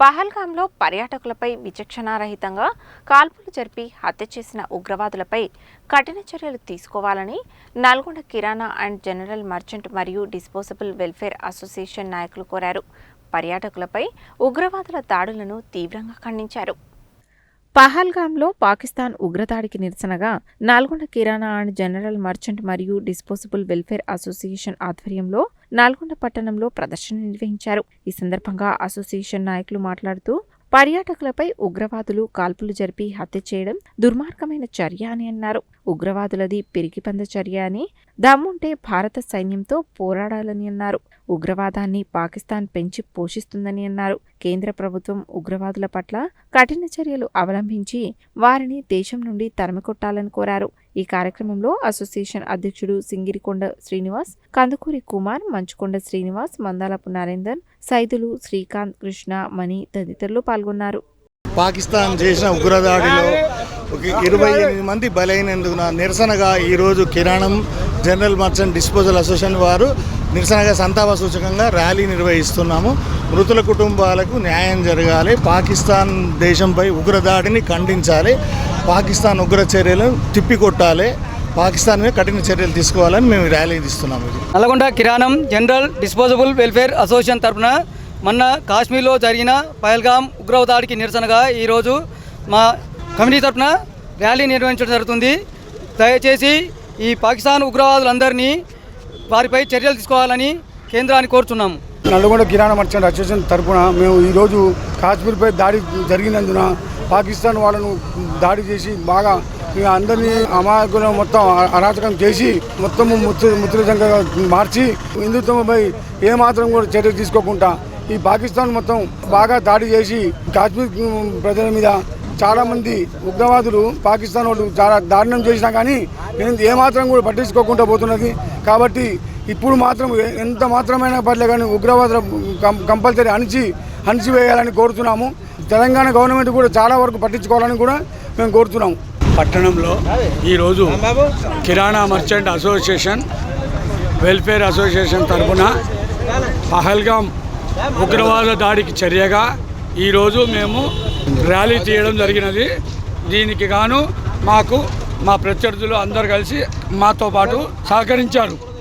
పహల్గాంలో పర్యాటకులపై విచక్షణారహితంగా కాల్పులు జరిపి హత్య చేసిన ఉగ్రవాదులపై కఠిన చర్యలు తీసుకోవాలని Nalgonda kirana and general merchant మరియు డిస్పోజబుల్ వెల్ఫేర్ అసోసియేషన్ నాయకులు కోరారు. పర్యాటకులపై ఉగ్రవాదుల దాడులను తీవ్రంగా ఖండించారు. పహల్గామ్లో పాకిస్తాన్ ఉగ్రదాడికి నిరసనగా Nalgonda kirana and general merchant మరియు డిస్పోజబుల్ వెల్ఫేర్ అసోసియేషన్ ఆధ్వర్యంలో నల్గొండ పట్టణంలో ప్రదర్శన నిర్వహించారు. ఈ సందర్భంగా అసోసియేషన్ నాయకులు మాట్లాడుతూ పర్యాటకులపై ఉగ్రవాదులు కాల్పులు జరిపి హత్య చేయడం దుర్మార్గమైన చర్య అని అన్నారు. ఉగ్రవాదులది పిరికిపంద చర్య అని దమ్ముంటే భారత సైన్యంతో పోరాడాలని అన్నారు. ఉగ్రవాదాన్ని పాకిస్తాన్ పెంచి పోషిస్తుందని అన్నారు. కేంద్ర ప్రభుత్వం ఉగ్రవాదుల పట్ల కఠిన చర్యలు అవలంబించి వారిని దేశం నుండి తరిమికొట్టాలని కోరారు. ఈ కార్యక్రమంలో అసోసియేషన్ అధ్యక్షుడు సింగిరికొండ శ్రీనివాస్ కందుకూరి కుమార్ మంచుకొండ శ్రీనివాస్ మందాలపు నరేందర్ సైదులు శ్రీకాంత్ కృష్ణ మణి తదితరులు పాల్గొన్నారు. పాకిస్తాన్ చేసిన ఉగ్రదాడిలో ఒక ఇరవై ఎనిమిది మంది బలైనందున నిరసనగా ఈరోజు కిరాణం జనరల్ మర్చెంట్ డిస్పోజల్ అసోసియేషన్ వారు నిరసనగా సంతాప సూచకంగా ర్యాలీ నిర్వహిస్తున్నాము. మృతుల కుటుంబాలకు న్యాయం జరగాలి. పాకిస్తాన్ దేశంపై ఉగ్రదాడిని ఖండించాలి. పాకిస్తాన్ ఉగ్ర చర్యలను తిప్పికొట్టాలి. పాకిస్తాన్ మీద కఠిన చర్యలు తీసుకోవాలని మేము ర్యాలీ తీస్తున్నాము. నల్గొండ కిరాణం జనరల్ డిస్పోజబుల్ వెల్ఫేర్ అసోసియేషన్ తరఫున మొన్న కాశ్మీర్లో జరిగిన పహల్గాం ఉగ్రవాదాడికి నిరసనగా ఈరోజు మా కమిటీ తరఫున ర్యాలీ నిర్వహించడం జరుగుతుంది. దయచేసి ఈ పాకిస్తాన్ ఉగ్రవాదులందరినీ వారిపై చర్యలు తీసుకోవాలని కేంద్రాన్ని కోరుతున్నాము నల్గొండ కిరాణా మర్చెంట్ అసోసియేషన్ తరఫున మేము ఈరోజు కాశ్మీర్పై దాడి జరిగినందున పాకిస్తాన్ వాళ్ళను దాడి చేసి బాగా అందరినీ అమాయకులను మొత్తం అరాచకం చేసి మొత్తం ముత్తు ముత్తులజంగా మార్చి హిందుత్వంపై ఏమాత్రం కూడా చర్యలు తీసుకోకుండా ఈ పాకిస్తాన్ మొత్తం బాగా దాడి చేసి కాశ్మీర్ ప్రజల మీద చాలా మంది ఉగ్రవాదులు పాకిస్తాన్ వాళ్ళు చాలా దారుణం చేసినా కానీ నేను ఏమాత్రం కూడా పట్టించుకోకుండా పోతున్నది. కాబట్టి ఇప్పుడు మాత్రం ఎంత మాత్రమైనా పర్లే కానీ ఉగ్రవాదుల కం- కంపల్సరీ అణిచి అణిచివేయాలని కోరుతున్నాము. తెలంగాణ గవర్నమెంట్ కూడా చాలా వరకు పట్టించుకోవాలని కూడా మేము కోరుతున్నాము పట్టణంలో ఈరోజు kirana merchant association welfare association తరఫున పహల్గాం ఉగ్రవాద దాడికి చర్యగా ఈరోజు మేము ర్యాలీ తీయడం జరిగినది. దీనికి గాను మాకు మా ప్రత్యర్థులు అందరు కలిసి మాతో పాటు సహకరించారు.